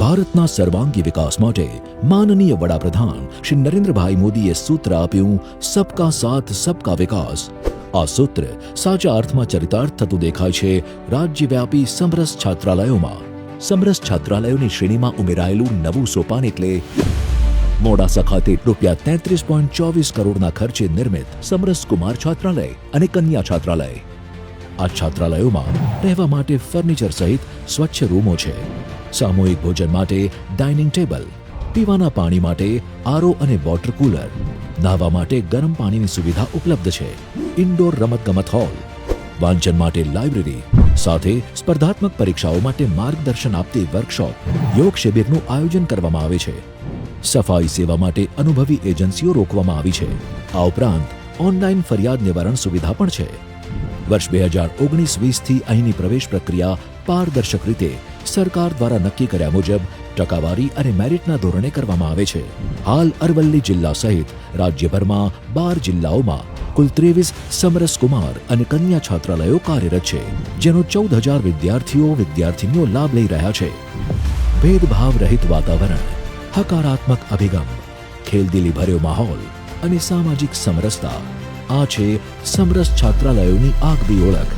ભારતના સર્વાંગી વિકાસ માટે માનનીય વડાપ્રધાન શ્રી નરેન્દ્રભાઈ મોદીએ સૂત્ર આપ્યું, સબકા સાથ, સબકા વિકાસ. આ સૂત્ર સાચા અર્થમાં ચરિતાર્થ થતું દેખાય છે રાજ્યવ્યાપી સમરસ છાત્રાલયોમાં. સમરસ છાત્રાલયોની શ્રેણીમાં ઉમેરાયેલું નવું સોપાન એટલે મોડાસા ખાતે રૂપિયા તેત્રીસ પોઈન્ટ ચોવીસ કરોડના ખર્ચે નિર્મિત સમરસ કુમાર છાત્રાલય અને કન્યા છાત્રાલય. આ છાત્રાલયોમાં રહેવા માટે ફર્નિચર સહિત સ્વચ્છ રૂમો છે. સામૂહિક ભોજન માટે ડાઇનિંગ ટેબલ પીવાના પાણી માટે આરો અને વોટર કુલર નાહવા માટે ગરમ પાણીની સુવિધા ઉપલબ્ધ છે. ઇન્ડોર રમતગમત હોલ વાંચન માટે લાઇબ્રેરી સાથે સ્પર્ધાત્મક પરીક્ષાઓ માટે માર્ગદર્શન આપતી વર્કશોપ યોગ શિબિરનું આયોજન કરવામાં આવે છે. સફાઈ સેવા માટે અનુભવી એજન્સીઓ રોકવામાં આવી છે. આ ઉપરાંત ઓનલાઈન ફરિયાદ નિવારણ સુવિધા પણ છે. વર્ષ બે હજાર ઓગણીસ વીસથી અહીંની પ્રવેશ પ્રક્રિયા પારદર્શક રીતે સરકાર દ્વારા નક્કી કર્યા મુજબ ટકાવારી અને મેરિટના ધોરણે કરવામાં આવે છે. હાલ અરવલ્લી જિલ્લા સહિત રાજ્યભરમાં બાર જિલ્લાઓમાં કુલ ત્રેવીસ સમરસ કુમાર અને કન્યા છાત્રાલયો કાર્યરત છે, જેનો ચૌદ હજાર વિદ્યાર્થીઓ વિદ્યાર્થીનીઓ લાભ લઈ રહ્યા છે. ભેદભાવ રહિત વાતાવરણ, હકારાત્મક અભિગમ ખેલદિલી ભર્યો માહોલ અને સામાજિક સમરસતા. આ છે સમરસ છાત્રાલયોની આગવી ઓળખ.